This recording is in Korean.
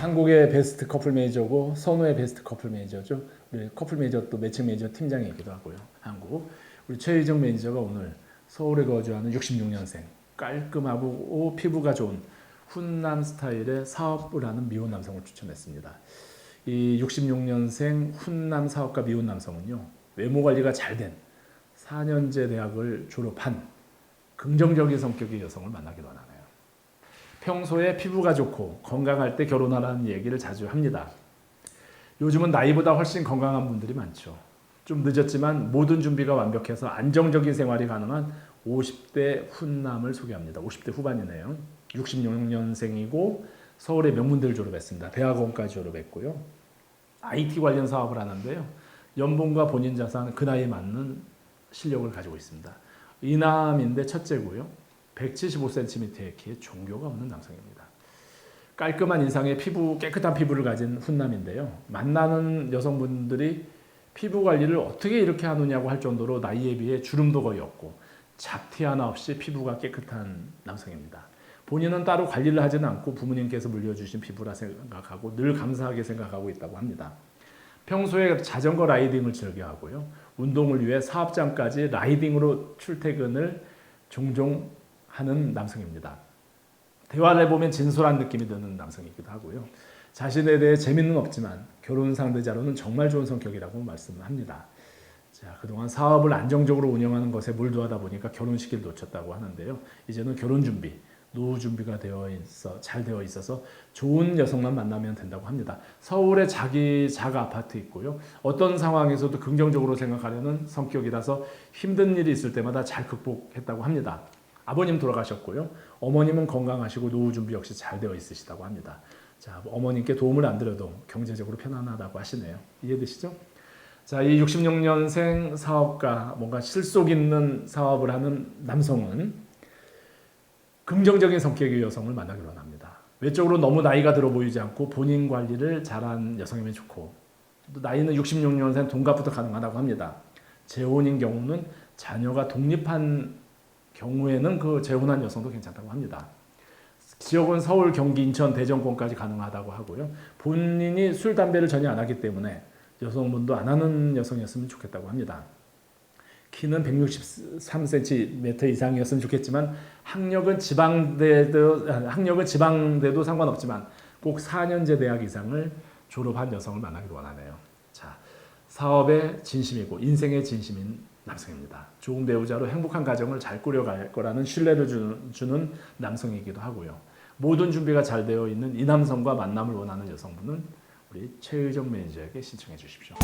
한국의 베스트 커플 매니저고 선우의 베스트 커플 매니저죠. 커플 매니저 또 매칭 매니저 팀장이기도 하고요. 한국 우리 최희정 매니저가 오늘 서울에 거주하는 66년생 깔끔하고 피부가 좋은 훈남 스타일의 사업을 하는 미혼 남성을 추천했습니다. 이 66년생 훈남 사업가 미혼 남성은요 외모 관리가 잘 된 4년제 대학을 졸업한 긍정적인 성격의 여성을 만나기로 하네요. 평소에 피부가 좋고 건강할 때 결혼하라는 얘기를 자주 합니다. 요즘은 나이보다 훨씬 건강한 분들이 많죠. 좀 늦었지만 모든 준비가 완벽해서 안정적인 생활이 가능한 50대 훈남을 소개합니다. 50대 후반이네요. 66년생이고 서울의 명문대를 졸업했습니다. 대학원까지 졸업했고요. IT 관련 사업을 하는데요. 연봉과 본인 자산 그 나이에 맞는 실력을 가지고 있습니다. 이남인데 첫째고요. 175cm의 키에 종교가 없는 남성입니다. 깔끔한 인상에 피부 깨끗한 피부를 가진 훈남인데요. 만나는 여성분들이 피부 관리를 어떻게 이렇게 하느냐고 할 정도로 나이에 비해 주름도 거의 없고 잡티 하나 없이 피부가 깨끗한 남성입니다. 본인은 따로 관리를 하지는 않고 부모님께서 물려주신 피부라 생각하고 늘 감사하게 생각하고 있다고 합니다. 평소에 자전거 라이딩을 즐겨하고요. 운동을 위해 사업장까지 라이딩으로 출퇴근을 종종 하는 남성입니다. 대화를 해보면 진솔한 느낌이 드는 남성이기도 하고요. 자신에 대해 재미는 없지만 결혼 상대자로는 정말 좋은 성격이라고 말씀을 합니다. 자, 그동안 사업을 안정적으로 운영하는 것에 몰두하다 보니까 결혼 시기를 놓쳤다고 하는데요. 이제는 결혼 준비, 노후 준비가 되어 있어 잘 되어 있어서 좋은 여성만 만나면 된다고 합니다. 서울에 자기 자가 아파트 있고요. 어떤 상황에서도 긍정적으로 생각하려는 성격이라서 힘든 일이 있을 때마다 잘 극복했다고 합니다. 아버님 돌아가셨고요. 어머님은 건강하시고 노후 준비 역시 잘 되어 있으시다고 합니다. 자, 어머님께 도움을 안 드려도 경제적으로 편안하다고 하시네요. 이해되시죠? 자, 이 66년생 사업가, 뭔가 실속 있는 사업을 하는 남성은 긍정적인 성격의 여성을 만나기로 합니다. 외적으로 너무 나이가 들어 보이지 않고 본인 관리를 잘한 여성이면 좋고 또 나이는 66년생 동갑부터 가능하다고 합니다. 재혼인 경우는 자녀가 독립한 경우에는 그 재혼한 여성도 괜찮다고 합니다. 지역은 서울, 경기, 인천, 대전권까지 가능하다고 하고요. 본인이 술, 담배를 전혀 안 하기 때문에 여성분도 안 하는 여성이었으면 좋겠다고 합니다. 키는 163cm 이상이었으면 좋겠지만 학력은 지방대도 학력은 지방대도 상관없지만 꼭 4년제 대학 이상을 졸업한 여성을 만나기로 원하네요. 자, 사업에 진심이고 인생에 진심인 남성입니다. 좋은 배우자로 행복한 가정을 잘 꾸려갈 거라는 신뢰를 주는, 남성이기도 하고요. 모든 준비가 잘 되어 있는 이 남성과 만남을 원하는 여성분은 우리 최의정 매니저에게 신청해 주십시오.